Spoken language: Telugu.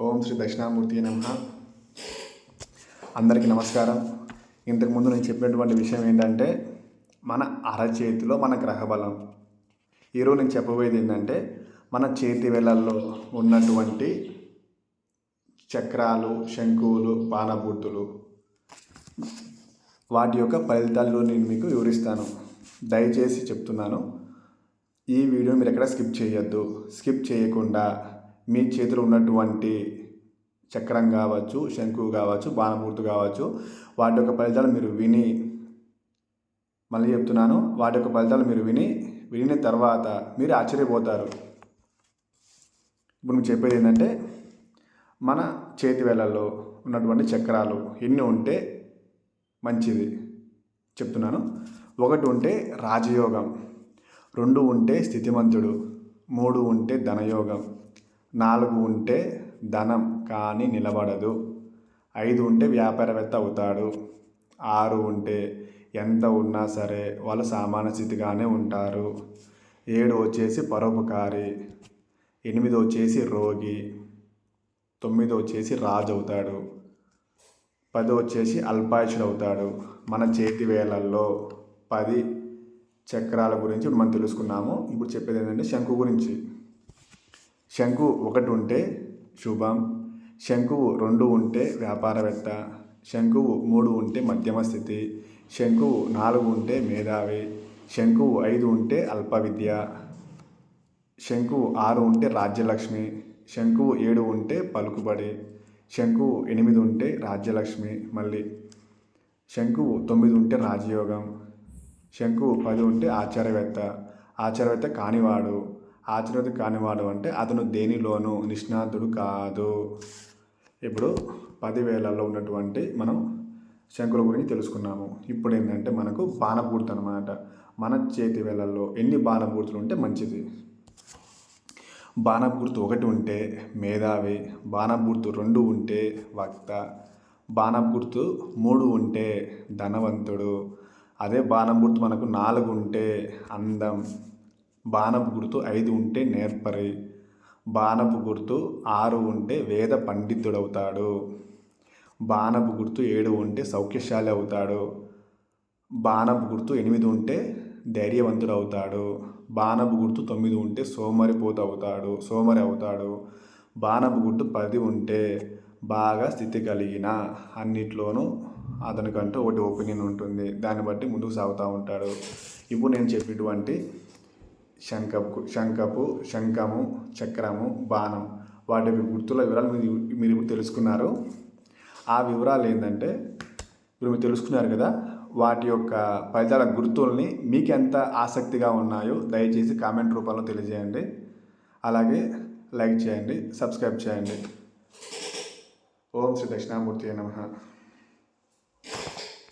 ఓం శ్రీ దక్షిణామూర్తి నమ. అందరికీ నమస్కారం. ఇంతకుముందు నేను చెప్పినటువంటి విషయం ఏంటంటే మన అరచేతిలో మన గ్రహబలం. ఈరోజు నేను చెప్పబోయేది ఏంటంటే మన చేతి వేళల్లో ఉన్నటువంటి చక్రాలు శంకువులు బాణబూర్తులు వాటి యొక్క ఫలితాలు నేను మీకు వివరిస్తాను. దయచేసి చెప్తున్నాను. ఈ వీడియో మీరు ఎక్కడ స్కిప్ చేయొద్దు. స్కిప్ చేయకుండా మీ చేతిలో ఉన్నటువంటి చక్రం కావచ్చు శంకు కావచ్చు బాణమూర్తి కావచ్చు వాటి యొక్క ఫలితాలు మీరు విని మళ్ళీ చెప్తున్నాను వాటి యొక్క ఫలితాలు మీరు విని విని తర్వాత మీరు ఆశ్చర్యపోతారు. ఇప్పుడు మీకు చెప్పేది ఏంటంటే మన చేతి వేళల్లో ఉన్నటువంటి చక్రాలు ఎన్ని ఉంటే మంచిది. చెప్తున్నాను. ఒకటి ఉంటే రాజయోగం రెండు ఉంటే స్థితిమంతుడు మూడు ఉంటే ధనయోగం నాలుగు ఉంటే ధనం కానీ నిలబడదు. ఐదు ఉంటే వ్యాపారవేత్త అవుతాడు. ఆరు ఉంటే ఎంత ఉన్నా సరే వాళ్ళు సామాన్య స్థితిగానే ఉంటారు. ఏడు వచ్చేసి పరోపకారి ఎనిమిది వచ్చేసి రోగి తొమ్మిది వచ్చేసి రాజు అవుతాడు. పది వచ్చేసి అల్పాయుషుడు అవుతాడు. మన చేతి వేలల్లో పది చక్రాల గురించి ఇప్పుడు మనం తెలుసుకున్నాము. ఇప్పుడు చెప్పేది ఏంటంటే శంకు గురించి. శంకు ఒకటి ఉంటే శుభం శంకువు రెండు ఉంటే వ్యాపారవేత్త శంకువు మూడు ఉంటే మధ్యమ స్థితి శంకువు నాలుగు ఉంటే మేధావి శంకువు ఐదు ఉంటే అల్ప విద్య శంకువు ఆరు ఉంటే రాజ్యలక్ష్మి శంకువు ఏడు ఉంటే పలుకుబడి శంకువు ఎనిమిది ఉంటే రాజ్యలక్ష్మి మళ్ళీ శంకువు తొమ్మిది ఉంటే రాజయోగం శంకువు పది ఉంటే ఆచారవేత్త ఆచారవేత్త కానివాడు ఆచరణ కానివాడు అంటే అతను దేనిలోనూ నిష్ణాతుడు కాదు. ఇప్పుడు పదివేలలో ఉన్నటువంటి మనం శంకుల గురించి తెలుసుకున్నాము. ఇప్పుడు ఏంటంటే మనకు బాణపూర్తి అనమాట మన చేతి వేళల్లో ఎన్ని బాణపూర్తులు ఉంటే మంచిది. బాణపూర్తి ఒకటి ఉంటే మేధావి బాణపూర్తు రెండు ఉంటే వక్త బాణపూర్తు మూడు ఉంటే ధనవంతుడు అదే బాణపూర్తి మనకు నాలుగు ఉంటే అందం బాణపు గుర్తు ఐదు ఉంటే నేర్పరి. బాణపు గుర్తు ఆరు ఉంటే వేద పండితుడవుతాడు. బాణపు గుర్తు ఏడు ఉంటే సౌఖ్యశాలి అవుతాడు. బాణపు గుర్తు ఎనిమిది ఉంటే ధైర్యవంతుడు అవుతాడు బాణపు గుర్తు తొమ్మిది ఉంటే సోమరిపోతు అవుతాడు సోమరి అవుతాడు. బాణపు గుర్తు పది ఉంటే బాగా స్థితి కలిగిన అన్నిట్లోనూ అతనికంటూ ఒకటి ఒపీనియన్ ఉంటుంది. దాన్ని బట్టి ముందుకు సాగుతూ ఉంటాడు. ఇప్పుడు నేను చెప్పినటువంటి శంఖపు శంఖపు శంఖము చక్రము బాణం వాటి గుర్తుల వివరాలు మీరు మీరు ఇప్పుడు తెలుసుకున్నారు. ఆ వివరాలు ఏంటంటే ఇప్పుడు మీరు తెలుసుకున్నారు కదా వాటి యొక్క ఫలితాల గుర్తుల్ని మీకు ఎంత ఆసక్తిగా ఉన్నాయో దయచేసి కామెంట్ రూపంలో తెలియజేయండి. అలాగే లైక్ చేయండి సబ్స్క్రైబ్ చేయండి. ఓం శ్రీ దక్షిణామూర్తి నమ.